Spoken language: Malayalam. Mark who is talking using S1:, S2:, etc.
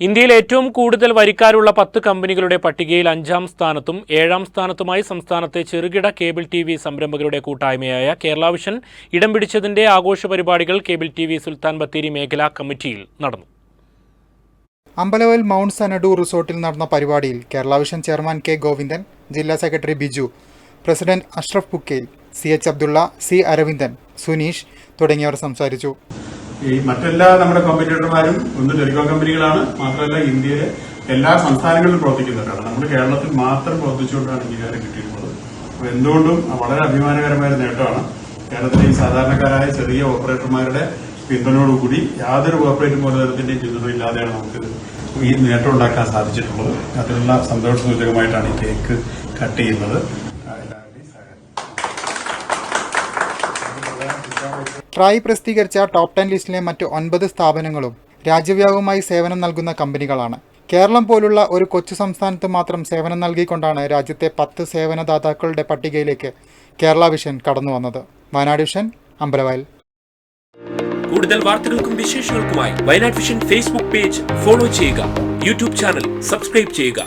S1: ഇന്ത്യയിൽ ഏറ്റവും കൂടുതൽ വരിക്കാരുള്ള പത്ത് കമ്പനികളുടെ പട്ടികയിൽ അഞ്ചാം സ്ഥാനത്തും ഏഴാം സ്ഥാനത്തുമായി സംസ്ഥാനത്തെ ചെറുകിട കേബിൾ ടി വി സംരംഭകരുടെ കൂട്ടായ്മയായ കേരളാവിഷൻ ഇടം പിടിച്ചതിന്റെ ആഘോഷ പരിപാടികൾ cable T V Sultan Bathery മേഖലാ കമ്മിറ്റിയിൽ നടന്നു.
S2: അമ്പലവയൽ മൗണ്ട് സനഡു റിസോർട്ടിൽ നടന്ന പരിപാടിയിൽ കേരളാവിഷൻ ചെയർമാൻ കെ ഗോവിന്ദൻ ജില്ലാ secretary Biju president Ashraf Pukkel C H Abdulla C Aravindan Suneesh തുടങ്ങിയവർ സംസാരിച്ചു.
S3: ഈ മറ്റെല്ലാ നമ്മുടെ കോമ്പറ്റേറ്റർമാരും ഒന്ന് ടെലികോം കമ്പനികളാണ്. മാത്രമല്ല ഇന്ത്യയിലെ എല്ലാ സംസ്ഥാനങ്ങളിലും പ്രവർത്തിക്കുന്നവരാണ്. നമ്മുടെ കേരളത്തിൽ മാത്രം പ്രവർത്തിച്ചുകൊണ്ടാണ് അംഗീകാരം കിട്ടിയിട്ടുള്ളത്. അപ്പോൾ എന്തുകൊണ്ടും വളരെ അഭിമാനകരമായ നേട്ടമാണ്. കേരളത്തിലെ ഈ സാധാരണക്കാരായ ചെറിയ ഓപ്പറേറ്റർമാരുടെ പിന്തുണയോടുകൂടി യാതൊരു കോർപ്പറേറ്റ് മൂലധനത്തിന്റെയും പിന്തുണ ഇല്ലാതെയാണ് നമുക്ക് ഈ നേട്ടം ഉണ്ടാക്കാൻ സാധിച്ചിട്ടുള്ളത്. അതിനുള്ള സന്തോഷ സൂചകമായിട്ടാണ് ഈ കേക്ക് കട്ട് ചെയ്യുന്നത്.
S2: ട്രായ് പ്രസിദ്ധീകരിച്ച ടോപ്പ് ടെൻ ലിസ്റ്റിലെ മറ്റ് ഒൻപത് സ്ഥാപനങ്ങളും രാജ്യവ്യാപകമായി സേവനം നൽകുന്ന കമ്പനികളാണ്. കേരളം പോലുള്ള ഒരു കൊച്ചു സംസ്ഥാനത്ത് മാത്രം സേവനം നൽകിക്കൊണ്ടാണ് രാജ്യത്തെ പത്ത് സേവനദാതാക്കളുടെ പട്ടികയിലേക്ക് കേരള വിഷൻ കടന്നു വന്നത്. വയനാട് വിഷൻ അമ്പലവയൽ.
S4: കൂടുതൽ വാർത്തകൾക്കും വിശേഷങ്ങൾക്കുമായി Wayanad vision Facebook page follow ചെയ്യുക. യൂട്യൂബ് ചാനൽ സബ്സ്ക്രൈബ് ചെയ്യുക.